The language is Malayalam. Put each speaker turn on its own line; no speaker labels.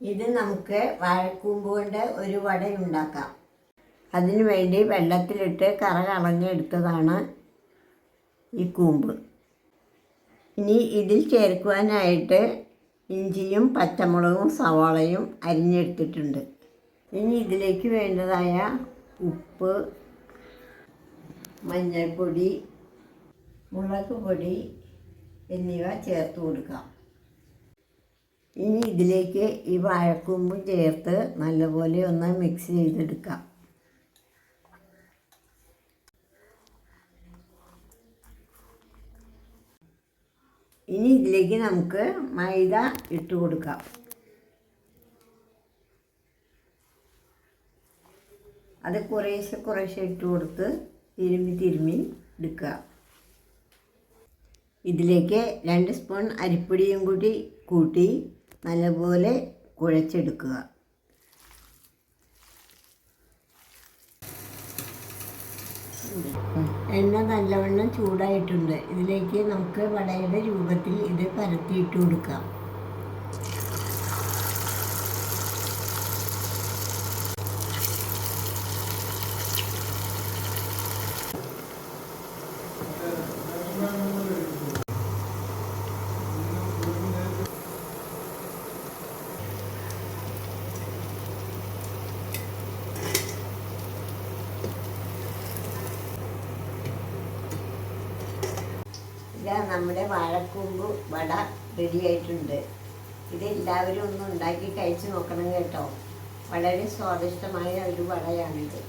ഇത് നമുക്ക് വാഴക്കൂമ്പ് കൊണ്ട് ഒരു വട ഉണ്ടാക്കാം. അതിനു വേണ്ടി വെള്ളത്തിലിട്ട് കറ കളഞ്ഞെടുത്തതാണ് ഈ കൂമ്പ്. ഇനി ഇതിൽ ചേർക്കുവാനായിട്ട് ഇഞ്ചിയും പച്ചമുളകും സവാളയും അരിഞ്ഞെടുത്തിട്ടുണ്ട്. ഇനി ഇതിലേക്ക് വേണ്ടതായ ഉപ്പ് മഞ്ഞൾപ്പൊടി മുളക് പൊടി എന്നിവ ചേർത്ത് കൊടുക്കാം. ഇനി ഇതിലേക്ക് ഈ വാഴക്കൂമ്പും ചേർത്ത് നല്ലപോലെ ഒന്ന് മിക്സ് ചെയ്തെടുക്കാം. ഇനി ഇതിലേക്ക് നമുക്ക് മൈദ ഇട്ട് കൊടുക്കാം. അത് കുറേശ്ശെ കുറേശ്ശെ ഇട്ട് കൊടുത്ത് തിരുമ്മി തിരുമ്മി എടുക്കുക. ഇതിലേക്ക് രണ്ട് സ്പൂൺ അരിപ്പൊടിയും കൂടി കൂട്ടി നല്ലപോലെ കുഴച്ചെടുക്കുക. എണ്ണ നല്ലവണ്ണം ചൂടായിട്ടുണ്ട്. ഇതിലേക്ക് നമുക്ക് വടയുടെ രൂപത്തിൽ ഇത് പരത്തിയിട്ട് കൊടുക്കാം. ഇതാ നമ്മുടെ വാഴക്കൂമ്പ് വട റെഡിയായിട്ടുണ്ട് ഇത് എല്ലാവരും ഒന്ന് ഉണ്ടാക്കി കഴിച്ച് നോക്കണം കേട്ടോ. വളരെ സ്വാദിഷ്ടമായ ഒരു വടയാണിത്.